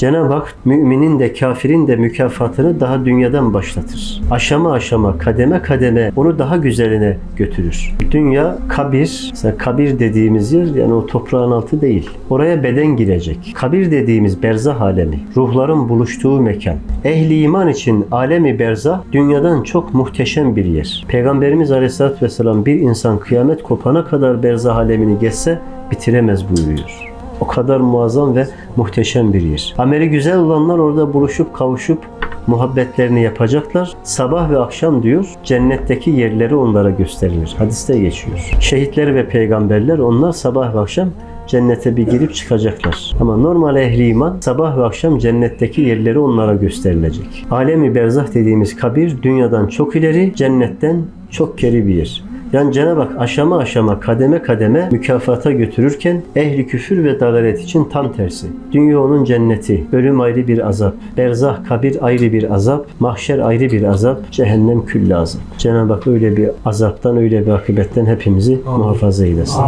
Cenab-ı Hak müminin de kafirin de mükafatını daha dünyadan başlatır. Aşama aşama, kademe kademe onu daha güzeline götürür. Dünya kabir, mesela kabir dediğimiz yer yani o toprağın altı değil. Oraya beden girecek. Kabir dediğimiz berzah alemi, ruhların buluştuğu mekan. Ehli iman için alemi berzah dünyadan çok muhteşem bir yer. Peygamberimiz Aleyhisselatü Vesselam bir insan kıyamet kopana kadar berzah alemini geçse bitiremez buyuruyor. Kadar muazzam ve muhteşem bir yer. Ameli güzel olanlar orada buluşup kavuşup muhabbetlerini yapacaklar. Sabah ve akşam diyor cennetteki yerleri onlara gösterilir. Hadiste geçiyor. Şehitler ve peygamberler onlar sabah ve akşam cennete bir girip çıkacaklar. Ama normal ehli iman sabah ve akşam cennetteki yerleri onlara gösterilecek. Alemi berzah dediğimiz kabir dünyadan çok ileri, cennetten çok geri bir yer. Yani Cenab-ı Hak aşama aşama, kademe kademe mükafata götürürken ehli küfür ve dalalet için tam tersi. Dünya onun cenneti, ölüm ayrı bir azap, berzah kabir ayrı bir azap, mahşer ayrı bir azap, cehennem külle azap. Cenab-ı Hak öyle bir azaptan, öyle bir akıbetten hepimizi muhafaza eylesin.